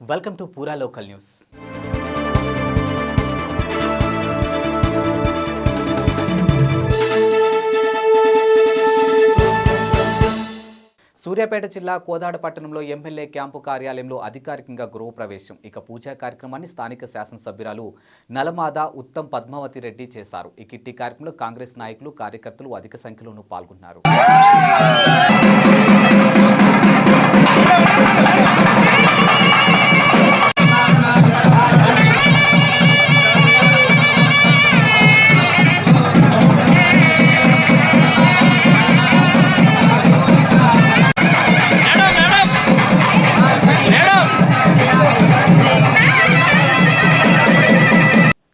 Welcome to Pura local news. Suryapet జిల్లా కోదాడ పట్టణంలో MLA camp కార్యాలయంలో అధికారికంగా గృహప్రవేశం. ఇక పూజా కార్యక్రమాన్ని స్థానిక శాసనసభ్యురాలు నలమాద ఉత్తమ్ పద్మావతి రెడ్డి చేశారు. ఈ కిట్టి కార్యక్రమంలో కాంగ్రెస్ నాయకులు కార్యకర్తలు అధిక సంఖ్యలోనూ పాల్గొన్నారు.